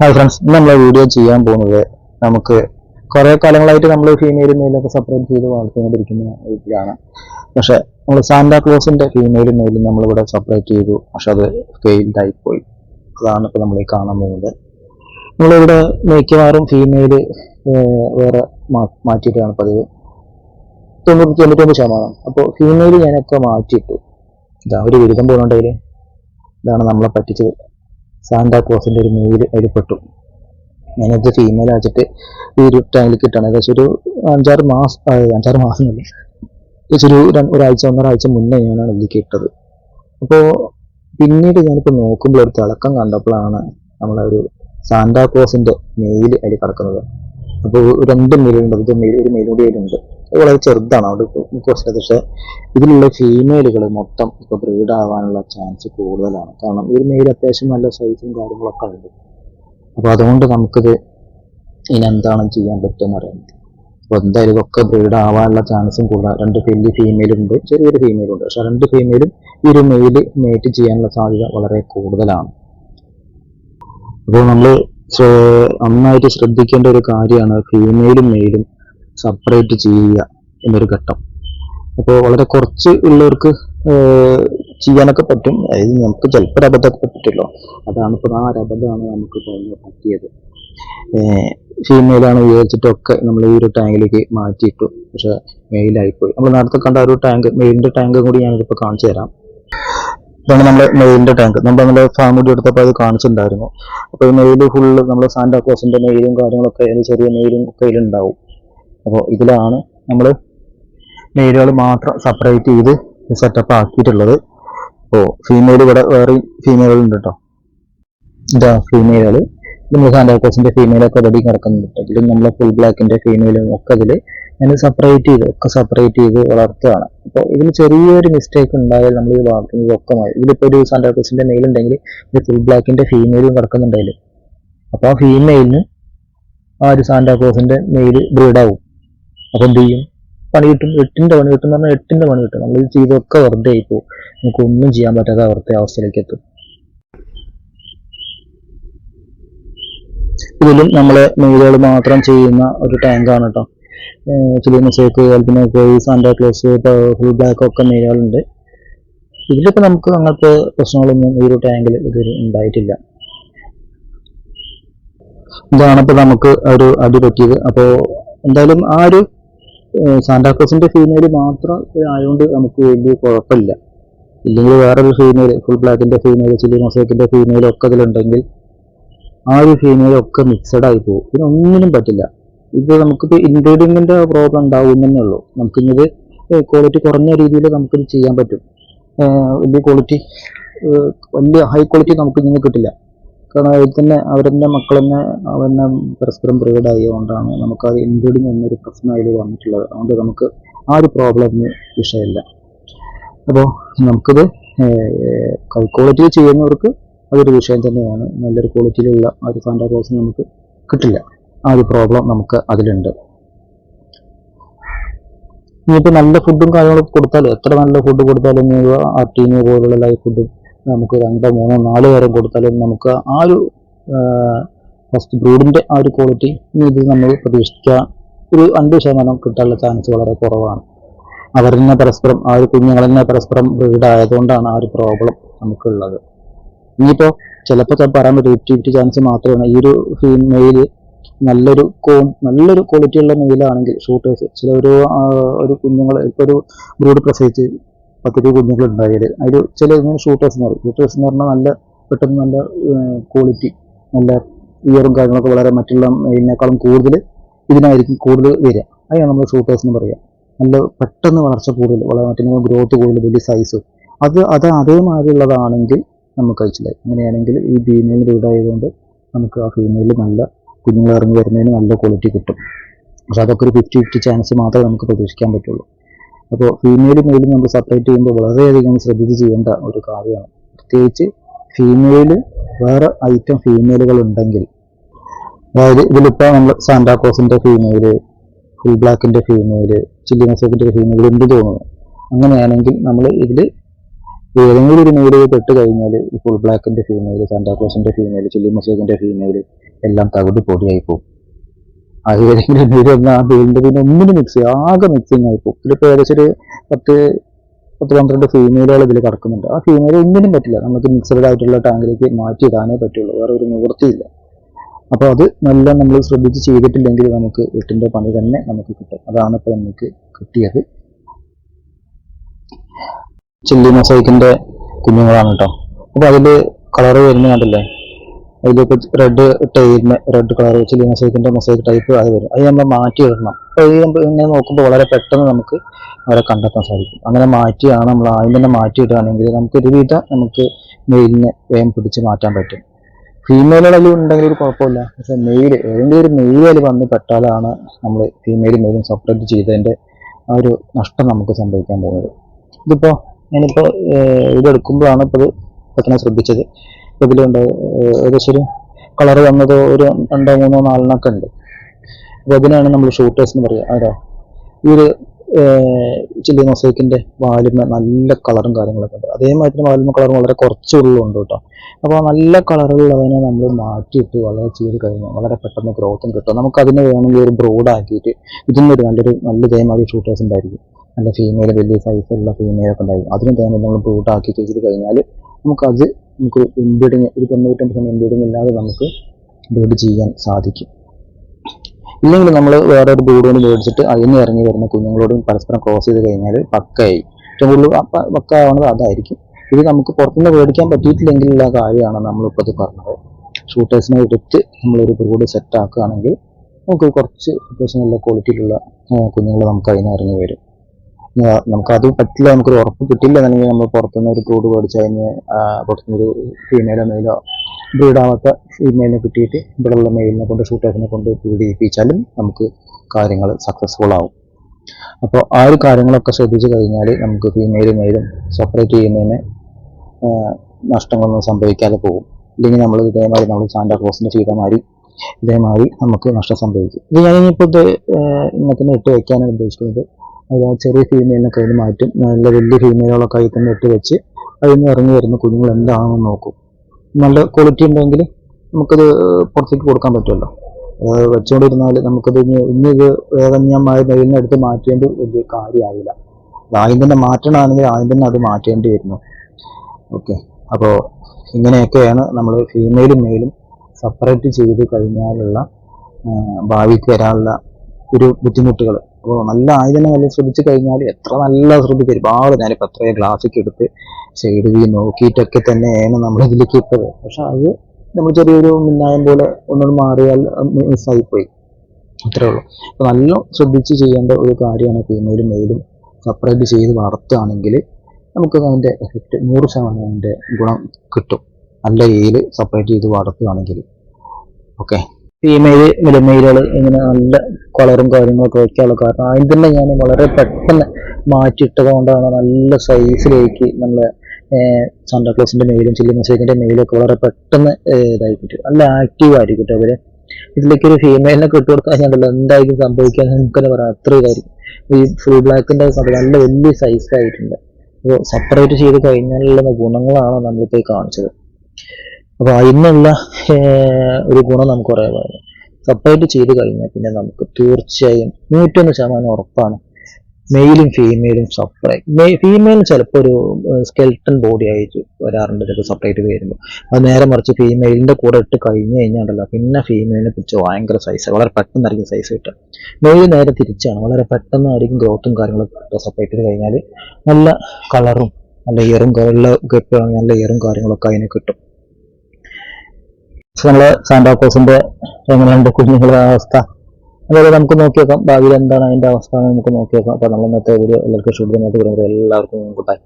Hi friends ഇന്ന് നമ്മൾ video ചെയ്യാൻ പോകുന്നത് നമുക്ക് കുറേ കാലങ്ങളായിട്ട് നമ്മൾ ഫീമെയിലും മെയിലൊക്കെ സെപ്പറേറ്റ് ചെയ്ത് വളർത്തിക്കൊണ്ടിരിക്കുന്ന ഇതിലാണ് പക്ഷെ നമ്മൾ സാന്റാക്ലോസിന്റെ ഫീമെയിലും മെയിലും നമ്മളിവിടെ സെപ്പറേറ്റ് ചെയ്തു. പക്ഷെ അത് ഫെയിൽഡ് ആയിപ്പോയി. അതാണ് ഇപ്പോൾ നമ്മൾ ഈ കാണാൻ പോകുന്നത്. നമ്മളിവിടെ മിക്കവാറും ഫീമെയിൽ വേറെ മാറ്റിയിട്ടാണ് പതിവ്. തൊണ്ണൂറ്റി തൊണ്ണൂറ്റൊമ്പത് ശതമാനം. അപ്പോൾ ഫീമെയിൽ ഞാനൊക്കെ മാറ്റിയിട്ടു. ഇതാ ഒരു വിരുദ്ധം പോകുന്നുണ്ടെങ്കിൽ ഇതാണ് നമ്മളെ പറ്റിച്ചത്. സാന്റാക്ലോസിന്റെ ഒരു മെയിൽ അതിൽപ്പെട്ടു ഞാനത് ഫീമെയിൽ അയച്ചിട്ട് ഈ ഒരു ടൈമിൽ കിട്ടണം ഏകദേശം ഒരു അഞ്ചാറ് മാസം അഞ്ചാറ് മാസം അല്ല. ഏകദേശം ഒരു ഒരാഴ്ച ഒന്നൊരാഴ്ച മുന്നേ ഞാനാണ് ഇതിലേക്ക് ഇട്ടത്. അപ്പോൾ പിന്നീട് ഞാനിപ്പോൾ നോക്കുമ്പോൾ ഒരു തിളക്കം കണ്ടപ്പോഴാണ് നമ്മളൊരു സാന്താ ക്ലോസിന്റെ മെയിൽ അതിൽ കിടക്കുന്നത്. അപ്പോൾ രണ്ട് മെയിലുണ്ട് ഇത് മെയിൽ ഒരു മെയിൽ കൂടി അത് വളരെ ചെറുതാണ് അവിടെ കുറച്ച് പക്ഷേ ഇതിലുള്ള ഫീമെയിലുകൾ മൊത്തം ഇപ്പൊ ബ്രീഡ് ആവാനുള്ള ചാൻസ് കൂടുതലാണ്. കാരണം ഈ മെയിൽ അത്യാവശ്യം നല്ല സൈസും കാര്യങ്ങളൊക്കെ ഉണ്ട്. അപ്പൊ അതുകൊണ്ട് നമുക്കിത് ഇനി എന്താണ് ചെയ്യാൻ പറ്റുമെന്ന് അറിയാം അപ്പൊ എന്തായാലും ഇതൊക്കെ ബ്രീഡ് ആവാനുള്ള ചാൻസും കൂടുതലാണ് രണ്ട് വലിയ ഫീമെയിലും ഉണ്ട് ചെറിയൊരു ഫീമെയിലും ഉണ്ട്. പക്ഷെ രണ്ട് ഫീമെയിലും ഈ ഒരു മെയിൽ മേറ്റ് ചെയ്യാനുള്ള സാധ്യത വളരെ കൂടുതലാണ്. അപ്പോൾ നമ്മൾ നന്നായിട്ട് ശ്രദ്ധിക്കേണ്ട ഒരു കാര്യമാണ് ഫീമെയിലും മെയിലും സെപ്പറേറ്റ് ചെയ്യുക എന്നൊരു ഘട്ടം. അപ്പോൾ വളരെ കുറച്ച് ഉള്ളവർക്ക് ചെയ്യാനൊക്കെ പറ്റും. അതായത് നമുക്ക് ചിലപ്പോൾ അബദ്ധമൊക്കെ പറ്റില്ലോ അതാണ് ഇപ്പോൾ ആ ഒരു അബദ്ധമാണ് നമുക്ക് പറ്റിയത്. ഫീമെയിലാണ് വിചാരിച്ചിട്ടൊക്കെ നമ്മൾ ഈ ഒരു ടാങ്കിലേക്ക് മാറ്റിയിട്ടു. പക്ഷെ മെയിലായിപ്പോയി നമ്മൾ നേരത്തെ കണ്ട ഒരു ടാങ്ക് മെയിലിന്റെ ടാങ്ക് കൂടി ഞാനിപ്പോൾ കാണിച്ചു തരാം. ഇതാണ് നമ്മുടെ മെയിലിന്റെ ടാങ്ക് നമ്മൾ നമ്മുടെ ഫാം കൂടി എടുത്തപ്പോൾ അത് കാണിച്ചിട്ടുണ്ടായിരുന്നു. അപ്പോൾ ഈ മെയിൽ ഫുള്ള് നമ്മുടെ സാന്റാക്ലോസിന്റെ മെയിലും കാര്യങ്ങളൊക്കെ അതിന് ചെറിയ മെയിലും ഒക്കെ ഇതിലുണ്ടാവും. അപ്പോൾ ഇതിലാണ് നമ്മൾ മെയിലുകൾ മാത്രം സെപ്പറേറ്റ് ചെയ്ത് സെറ്റപ്പ് ആക്കിയിട്ടുള്ളത്. അപ്പോൾ ഫീമെയിൽ ഇവിടെ വേറെ ഫീമെയിലുകൾ ഉണ്ട് കേട്ടോ ഇതാ ഫീമെയിലുകൾ നമ്മൾ സാന്റാക്ലോസിന്റെ ഫീമെയിലൊക്കെ റെഡി കിടക്കുന്നുണ്ട് ഇതിലും നമ്മളെ ഫുൾ ബ്ലാക്കിന്റെ ഫീമെയിലും ഒക്കെ ഇതിൽ ഞാൻ സെപ്പറേറ്റ് ചെയ്ത് ഒക്കെ സെപ്പറേറ്റ് ചെയ്ത് വളർത്തുകയാണ്. അപ്പോൾ ഇതിൽ ചെറിയൊരു മിസ്റ്റേക്ക് ഉണ്ടായാൽ നമ്മൾ ഈ വളർത്തുന്നത് ഒക്കെ മാറി. ഇതിലിപ്പോൾ ഒരു സാന്റാക്ലോസിന്റെ മെയിൽ ഉണ്ടെങ്കിൽ ഇത് ഫുൾ ബ്ലാക്കിന്റെ ഫീമെയിലും കിടക്കുന്നുണ്ടെങ്കിൽ അപ്പോൾ ആ ഫീമെയിലിന് ആ ഒരു സാന്റാ സാന്റാക്ലോസിന്റെ മെയിൽ ബ്രീഡാവും അപ്പോൾ എന്ത് ചെയ്യും? പണി കിട്ടും. എട്ടിന്റെ പണി കിട്ടും എന്ന് പറഞ്ഞാൽ എട്ടിന്റെ പണി കിട്ടും. നമ്മൾ ഇത് ചെയ്തൊക്കെ വെറുതെ ആയിപ്പോൾ നമുക്ക് ഒന്നും ചെയ്യാൻ പറ്റാത്ത അവസ്ഥ അവസ്ഥയിലേക്ക് എത്തും. ഇതിലും നമ്മൾ മെയിലുകൾ മാത്രം ചെയ്യുന്ന ഒരു ടാങ്കാണ് കേട്ടോ ചില മിസേക്ക് സാന്റാ ക്ലോസ് ഫുൾ ബ്ലാക്ക് ഒക്കെ മെയിലുകളുണ്ട് ഇതിലിപ്പോൾ നമുക്ക് അങ്ങനത്തെ പ്രശ്നങ്ങളൊന്നും ഈ ഒരു ടാങ്കിൽ ഇതുവരെ ഉണ്ടായിട്ടില്ല. ഇതാണ് ഇപ്പോൾ നമുക്ക് ഒരു അടി പറ്റിയത്. അപ്പോൾ എന്തായാലും ആ ഒരു സാന്റാക്ലോസിന്റെ ഫീമെയിൽ മാത്രം ആയതുകൊണ്ട് നമുക്ക് വലിയ കുഴപ്പമില്ല. ഇല്ലെങ്കിൽ വേറൊരു ഫീമെയിൽ ഫുൾ ബ്ലാക്കിന്റെ ഫീമെയിൽ ചില്ലി മൊസൈക്കിന്റെ ഫീമെയിൽ ഒക്കെ ഇതിലുണ്ടെങ്കിൽ ആ ഒരു ഫീമെയിൽ ഒക്കെ മിക്സഡ് ആയി പോകും. പിന്നെ ഒന്നിനും പറ്റില്ല. ഇത് നമുക്കിപ്പോൾ ഇൻഗ്രീഡിയന്റിന്റെ പ്രോബ്ലം ഉണ്ടാവും തന്നെ ഉള്ളൂ. നമുക്കിത് ക്വാളിറ്റി കുറഞ്ഞ രീതിയിൽ നമുക്കിത് ചെയ്യാൻ പറ്റും. വലിയ ക്വാളിറ്റി വലിയ ഹൈ ക്വാളിറ്റി നമുക്ക് ഇങ്ങനെ കിട്ടില്ല. കാരണം അതിൽ തന്നെ അവരെന്നെ മക്കൾ തന്നെ അവന്നെ പരസ്പരം ബ്രീഡ് ആയതുകൊണ്ടാണ് നമുക്ക് അത് ഇൻക്ലൂഡിങ് എന്നൊരു പ്രശ്നം അതിൽ വന്നിട്ടുള്ളത്. അതുകൊണ്ട് നമുക്ക് ആ ഒരു പ്രോബ്ലം വിഷയമില്ല. അപ്പോൾ നമുക്കിത് ഹൈ ക്വാളിറ്റി ചെയ്യുന്നവർക്ക് അതൊരു വിഷയം തന്നെയാണ്. നല്ലൊരു ക്വാളിറ്റിയിലുള്ള ആ ഒരു ക്ലോസ് നമുക്ക് കിട്ടില്ല. ആ ഒരു പ്രോബ്ലം നമുക്ക് അതിലുണ്ട്. ഇനിയിപ്പോൾ നല്ല ഫുഡും കാര്യങ്ങളൊക്കെ കൊടുത്താലും എത്ര നല്ല ഫുഡ് കൊടുത്താലും ആർട്ടീനിയ പോലുള്ള ലൈഫ് ഫുഡും നമുക്ക് രണ്ടോ മൂന്നോ നാല് നേരം കൊടുത്താലും നമുക്ക് ആ ഒരു ഫസ്റ്റ് ബ്രൂഡിന്റെ ആ ഒരു ക്വാളിറ്റി ഇത് നമ്മൾ പ്രതീക്ഷിക്കുക ഒരു അൻപത് ശതമാനം കിട്ടാനുള്ള ചാൻസ് വളരെ കുറവാണ്. അവർ തന്നെ പരസ്പരം ആ ഒരു കുഞ്ഞുങ്ങൾ തന്നെ പരസ്പരം ബ്രീഡായതുകൊണ്ടാണ് ആ ഒരു പ്രോബ്ലം നമുക്കുള്ളത്. ഇനിയിപ്പോൾ ചിലപ്പോൾ പറയാൻ പറ്റും ഫിഫ്റ്റി ഫിഫ്റ്റി ചാൻസ് മാത്രമാണ്. ഈ ഒരു ഫീമെയിൽ നല്ലൊരു കോൺ നല്ലൊരു ക്വാളിറ്റി ഉള്ള മെയിലാണെങ്കിൽ ഷൂട്ടേഴ്സ് ചില ഒരു ഒരു കുഞ്ഞുങ്ങൾ ഇപ്പോൾ ഒരു ബ്രൂഡ് പ്രസവിച്ച് പത്തിരി കുഞ്ഞുങ്ങൾ ഉണ്ടായത്. അതിൽ ചില ഷൂട്ടേഴ്സ് എന്ന് പറയും. ഷൂട്ടേഴ്സ് എന്ന് പറഞ്ഞാൽ നല്ല പെട്ടെന്ന് നല്ല ക്വാളിറ്റി നല്ല ഇയറും കാര്യങ്ങളൊക്കെ വളരെ മറ്റുള്ള മെയിലിനേക്കാളും കൂടുതൽ ഇതിനായിരിക്കും കൂടുതൽ വരിക. അതിനാണ് നമ്മൾ ഷൂട്ടേഴ്സ് എന്ന് പറയുക നല്ല പെട്ടെന്ന് വളർച്ച കൂടുതൽ വളരെ മറ്റേ ഗ്രോത്ത് കൂടുതൽ വലിയ സൈസ് അത് അത് അതേമാതിരിയുള്ളതാണെങ്കിൽ നമുക്ക് അയച്ചില്ല അങ്ങനെയാണെങ്കിൽ ഈ ഫീമെയിൽ ബ്രീഡ് ആയതുകൊണ്ട് നമുക്ക് ആ ഫീമെയിൽ നല്ല കുഞ്ഞുങ്ങൾ ഇറങ്ങി വരുന്നതിന് നല്ല ക്വാളിറ്റി കിട്ടും. പക്ഷെ അതൊക്കെ ഒരു ഫിഫ്റ്റി ഫിഫ്റ്റി ചാൻസ് മാത്രമേ നമുക്ക് പ്രതീക്ഷിക്കാൻ പറ്റുള്ളൂ. അപ്പോൾ ഫീമെയിലും മെയിലും നമ്മൾ സെപ്പറേറ്റ് ചെയ്യുമ്പോൾ വളരെയധികം ശ്രദ്ധിച്ച് ചെയ്യേണ്ട ഒരു കാര്യമാണ്. പ്രത്യേകിച്ച് ഫീമെയിൽ വേറെ ഐറ്റം ഫീമെയിലുകൾ ഉണ്ടെങ്കിൽ അതായത് ഇതിലിപ്പോൾ നമ്മൾ സാന്റാക്ലോസിന്റെ ഫീമെയിൽ ഫുൾ ബ്ലാക്കിന്റെ ഫീമെയിൽ ചില്ലി മസോക്കിന്റെ ഫീമെയിൽ എന്ത് തോന്നുന്നു. അങ്ങനെയാണെങ്കിൽ നമ്മൾ ഇതിൽ ഏതെങ്കിലും ഒരു മെയിൽ പെട്ട് കഴിഞ്ഞാൽ ഈ ഫുൾ ബ്ലാക്കിന്റെ ഫീമെയിൽ സാന്റാക്ലോസിന്റെ ഫീമെയിൽ ചില്ലി മസോക്കിന്റെ ഫീമെയിൽ എല്ലാം തവിട് പൊടിയായി പോകും. അത് ഏതെങ്കിലും ആ ബീലിന്റെ പിന്നെ ഒന്നിനും മിക്സ് ചെയ്യും ആകെ മിക്സിങ് ആയി പോകും. ഇതിപ്പോൾ ഏകദേശം ഒരു പത്ത് പത്ത് പന്ത്രണ്ട് ഫീമെയിലുകൾ ഇതിൽ കിടക്കുന്നുണ്ട്. ആ ഫീമെയിൽ ഒന്നിനും പറ്റില്ല. നമുക്ക് മിക്സഡ് ആയിട്ടുള്ള ടാങ്കിലേക്ക് മാറ്റി ഇടാനേ പറ്റുള്ളൂ. വേറെ ഒരു നിവൃത്തിയില്ല. അപ്പോൾ അത് നല്ല നമ്മൾ ശ്രദ്ധിച്ച് ചെയ്തിട്ടില്ലെങ്കിൽ നമുക്ക് വീട്ടിന്റെ പണി തന്നെ നമുക്ക് കിട്ടും. അതാണ് ഇപ്പോൾ നമുക്ക് കിട്ടിയത്. ചില്ലി മൊസൈക്കിന്റെ കുഞ്ഞുങ്ങളാണ് കേട്ടോ അപ്പോൾ അതിൽ കളറ് വരുന്ന കണ്ടില്ലേ? അതിലിപ്പോൾ റെഡ് ടൈലിന് റെഡ് കളർ ചില്ലി മൊസൈക്കിന്റെ മൊസൈക്ക് ടൈപ്പ് അത് വരും. അത് നമ്മൾ മാറ്റി ഇടണം. അപ്പോൾ ഇത് നമ്മൾ ഇങ്ങനെ നോക്കുമ്പോൾ വളരെ പെട്ടെന്ന് നമുക്ക് അവരെ കണ്ടെത്താൻ സാധിക്കും. അങ്ങനെ മാറ്റിയാണ് നമ്മൾ ആദ്യം തന്നെ മാറ്റി ഇടുകയാണെങ്കിൽ നമുക്ക് ഒരുവിധം നമുക്ക് മെയിലിനെ വേഗം പിടിച്ച് മാറ്റാൻ പറ്റും. ഫീമെയിലുകളിൽ ഉണ്ടെങ്കിൽ ഒരു കുഴപ്പമില്ല. പക്ഷെ മെയിൽ ഏതെങ്കിലും ഒരു മെയിൽ അതിൽ വന്ന് പെട്ടാലാണ് നമ്മൾ ഫീമെയിൽ മെയിലും സെപ്പറേറ്റ് ചെയ്തതിന്റെ ആ ഒരു നഷ്ടം നമുക്ക് സംഭവിക്കാൻ പോകുന്നത്. ഇതിപ്പോൾ ഞാനിപ്പോൾ ഇതെടുക്കുമ്പോഴാണ് ഇപ്പോൾ പെട്ടെന്ന് ശ്രദ്ധിച്ചത്. ഇതിലുണ്ട്. ഏകദേശം ഒരു കളർ വന്നത് ഒരു രണ്ടോ മൂന്നോ നാലിനൊക്കെ ഉണ്ട്. അപ്പോൾ അതിനാണ് നമ്മൾ ഷൂട്ടേഴ്സ് എന്ന് പറയുക അതാ ഈ ഒരു ചില്ലി മൊസൈക്കിന്റെ വാലുമ നല്ല കളറും കാര്യങ്ങളൊക്കെ ഉണ്ട്. അതേമാതിരി വാലുമ കളറും വളരെ കുറച്ചുള്ളുണ്ട് കേട്ടോ. അപ്പോൾ നല്ല കളറുള്ളതിനെ നമ്മൾ മാറ്റിയിട്ട് വളരെ ചെയ്ത് കഴിഞ്ഞാൽ വളരെ പെട്ടെന്ന് ഗ്രോത്തും കിട്ടും. നമുക്ക് അതിനെ വേണമെങ്കിൽ ഒരു ബ്രോഡ് ആക്കിയിട്ട് ഇതിന് ഒരു നല്ലൊരു നല്ല ഇതേമാതിരി ഷൂട്ടേഴ്സ് ഉണ്ടായിരിക്കും. നല്ല ഫീമെയിൽ വലിയ സൈസുള്ള ഫീമെയിൽ ഒക്കെ ഉണ്ടായിരിക്കും. അതിന് ഇതേമാതിരി നമ്മൾ ബ്രോഡ് ആക്കി ചെയ്ത് കഴിഞ്ഞാൽ നമുക്കത് നമുക്ക് ഇൻബ്രീഡിങ് ഒരു തൊണ്ണൂറ്റമ്പത് ശതമാനം ഇൻബ്രീഡിങ് ഇല്ലാതെ നമുക്ക് ബ്രീഡ് ചെയ്യാൻ സാധിക്കും. ഇല്ലെങ്കിൽ നമ്മൾ വേറെ ഒരു ബ്രീഡ് കൊണ്ട് മേടിച്ചിട്ട് അതിന് ഇറങ്ങി വരുന്ന കുഞ്ഞുങ്ങളോടും പരസ്പരം ക്രോസ് ചെയ്ത് കഴിഞ്ഞാൽ പക്കയായി ഏറ്റവും കൂടുതൽ പക്ക ആവുന്നത് അതായിരിക്കും. ഇത് നമുക്ക് പുറത്തുനിന്ന് മേടിക്കാൻ പറ്റിയിട്ടില്ലെങ്കിലുള്ള കാര്യമാണ് നമ്മളിപ്പോൾ ഇത് പറഞ്ഞത്. ഷൂട്ടേഴ്സിനെ എടുത്ത് നമ്മളൊരു ബ്രീഡ് സെറ്റ് ആക്കുകയാണെങ്കിൽ നമുക്ക് കുറച്ച് അത്യാവശ്യം നല്ല ക്വാളിറ്റിയിലുള്ള കുഞ്ഞുങ്ങൾ നമുക്ക് അതിന് ഇറങ്ങി വരും. നമുക്കത് പറ്റില്ല നമുക്കൊരു ഉറപ്പ് കിട്ടില്ല എന്നുണ്ടെങ്കിൽ നമ്മൾ പുറത്തുനിന്ന് ഒരു ബ്രൂഡ് മേടിച്ച് അതിന് പുറത്തുനിന്നൊരു ഫീമെയിലോ മെയിലോ ബ്രീഡാവാത്ത ഫീമെയിലിനെ കിട്ടിയിട്ട് ഇവിടെയുള്ള മെയിലിനെ കൊണ്ട് ഷൂട്ടേഴ്സിനെ കൊണ്ട് ബ്രീഡ് ചെയ്യിപ്പിച്ചാലും നമുക്ക് കാര്യങ്ങൾ സക്സസ്ഫുൾ ആവും. അപ്പോൾ ആ ഒരു കാര്യങ്ങളൊക്കെ ശ്രദ്ധിച്ചു കഴിഞ്ഞാൽ നമുക്ക് ഫീമെയിലും മെയിലും സെപ്പറേറ്റ് ചെയ്യുന്നതിന് നഷ്ടങ്ങളൊന്നും സംഭവിക്കാതെ പോകും. ഇല്ലെങ്കിൽ നമ്മൾ ഇതേമാതിരി നമ്മൾ സാന്റാക്ലോസിന്റെ ചെയ്ത മാതിരി ഇതേമാതിരി നമുക്ക് നഷ്ടം സംഭവിക്കും. ഇത് ഞാനിപ്പോൾ ഇന്നത്തെ ഇട്ട് വയ്ക്കാനാണ് ഉദ്ദേശിക്കുന്നത്. ചെറിയ ഫീമെയിലിനെ കയ്യിൽ മാറ്റും. നല്ല വലിയ ഫീമെയിലുകളൊക്കെ കയ്യിൽ തന്നെ ഇട്ട് വെച്ച് അതിൽ നിന്ന് ഇറങ്ങി വരുന്ന കുഞ്ഞുങ്ങൾ എന്താണെന്ന് നോക്കും. നല്ല ക്വാളിറ്റി ഉണ്ടെങ്കിൽ നമുക്കത് പുറത്തേക്ക് കൊടുക്കാൻ പറ്റുമല്ലോ. വെച്ചുകൊണ്ടിരുന്നാൽ നമുക്കത് ഇനി ഇനി ഇത് മെയിലിനെ എടുത്ത് മാറ്റേണ്ടി വലിയ കാര്യമാവില്ല അത് ആദ്യം തന്നെ മാറ്റണമാണെങ്കിൽ ആദ്യം തന്നെ അത് മാറ്റേണ്ടി വരുന്നു. ഓക്കെ. അപ്പോൾ ഇങ്ങനെയൊക്കെയാണ് നമ്മൾ ഫീമെയിലും മെയിലും സെപ്പറേറ്റ് ചെയ്ത് കഴിഞ്ഞാലുള്ള ഭാവിക്ക് വരാനുള്ള ഒരു ബുദ്ധിമുട്ടുകൾ. അപ്പോൾ നല്ല ആയുധം നല്ല ശ്രദ്ധിച്ചു കഴിഞ്ഞാൽ എത്ര നല്ല ശ്രദ്ധിക്കുക ഒരുപാട് ഞാനിപ്പോൾ എത്രയോ ഗ്ലാസ്സൊക്കെ എടുത്ത് സൈഡ് വ്യൂ നോക്കിയിട്ടൊക്കെ തന്നെയാണ് നമ്മൾ ഇതിലേക്ക് ഇട്ടത്. പക്ഷെ അത് നമ്മൾ ചെറിയൊരു മിന്നായം പോലെ ഒന്നുകൂടി മാറിയാൽ മിസ്സായിപ്പോയി. അത്രേ ഉള്ളൂ. അപ്പോൾ നല്ല ശ്രദ്ധിച്ച് ചെയ്യേണ്ട ഒരു കാര്യമാണ് ഫീമെയിലും മെയിലും സെപ്പറേറ്റ് ചെയ്ത് വളർത്തുകയാണെങ്കിൽ നമുക്ക് അതിന്റെ എഫക്റ്റ് നൂറ് ശതമാനം അതിന്റെ ഗുണം കിട്ടും. നല്ല രീതിയിൽ സെപ്പറേറ്റ് ചെയ്ത് വളർത്തുകയാണെങ്കിൽ. ഓക്കെ ഫീമെയിൽ മിലമെയിലുകൾ ഇങ്ങനെ നല്ല കളറും കാര്യങ്ങളൊക്കെ വയ്ക്കാനുള്ള കാരണം. അതിന് തന്നെ ഞാൻ വളരെ പെട്ടെന്ന് മാറ്റിയിട്ടത് കൊണ്ടാണ് നല്ല സൈസിലേക്ക് നമ്മളെ സാന്റാക്ലോസിന്റെ മെയിലും ചില്ലി മെസ്സേജിന്റെ മെയിലും ഒക്കെ വളരെ പെട്ടെന്ന് ഇതായി കിട്ടും നല്ല ആക്റ്റീവ് ആയിരിക്കും അവർ. ഇതിലേക്ക് ഒരു ഫീമെയിലിനെ കിട്ടുകൊടുക്കാൻ ഞാൻ എന്തായിരിക്കും സംഭവിക്കുക നമുക്കെന്നെ പറയാം. അത്ര ഇതായിരിക്കും. ഈ ഫുൾ ബ്ലാക്കിന്റെ നല്ല വലിയ സൈസ് ആയിട്ടുണ്ട്. അപ്പോൾ സെപ്പറേറ്റ് ചെയ്ത് കഴിഞ്ഞാലുള്ള ഗുണങ്ങളാണ് നമ്മളിപ്പോൾ കാണിച്ചത്. അപ്പോൾ അതിനുള്ള ഒരു ഗുണം നമുക്ക് പറയാം സെപ്പറേറ്റ് ചെയ്ത് കഴിഞ്ഞാൽ പിന്നെ നമുക്ക് തീർച്ചയായും നൂറ്റൊന്ന് ശതമാനം ഉറപ്പാണ്. മെയിലും ഫീമെയിലും സെപ്പറേറ്റ് ഫീമെയിൽ ചിലപ്പോൾ ഒരു സ്കെൽട്ടൺ ബോഡി ആയിട്ട് വരാറുണ്ട് ചിലപ്പോൾ സെപ്പറേറ്റ് വരുമ്പോൾ അത് നേരെ മറിച്ച് ഫീമെയിലിന്റെ കൂടെ ഇട്ട് കഴിഞ്ഞ് കഴിഞ്ഞാണ്ടല്ലോ പിന്നെ ഫീമെയിലിനെ പിടിച്ച് ഭയങ്കര സൈസ് വളരെ പെട്ടെന്നായിരിക്കും സൈസ് കിട്ടുക. മെയിൽ നേരെ തിരിച്ചാണ്. വളരെ പെട്ടെന്നായിരിക്കും ഗ്രോത്തും കാര്യങ്ങളും കിട്ടുക സെപ്പറേറ്റ് ചെയ്ത് കഴിഞ്ഞാൽ നല്ല കളറും നല്ല ഇയറും കളറുള്ള ഗപ്പ് നല്ല ഇയറും കാര്യങ്ങളൊക്കെ അതിന് കിട്ടും. നമ്മൾ സാന്റാക്കോസിന്റെ എങ്ങനെയുണ്ട് കുഞ്ഞുങ്ങളുടെ അവസ്ഥ. അതായത് നമുക്ക് നോക്കിയേക്കാം ഭാവിയിൽ എന്താണ് അതിന്റെ അവസ്ഥ എന്ന് നമുക്ക് നോക്കിയേക്കാം. അപ്പൊ നമ്മൾ ഇന്നത്തെ വീഡിയോ എല്ലാവർക്കും ഇഷ്ടപ്പെടുന്നത് എല്ലാവർക്കും ബൈ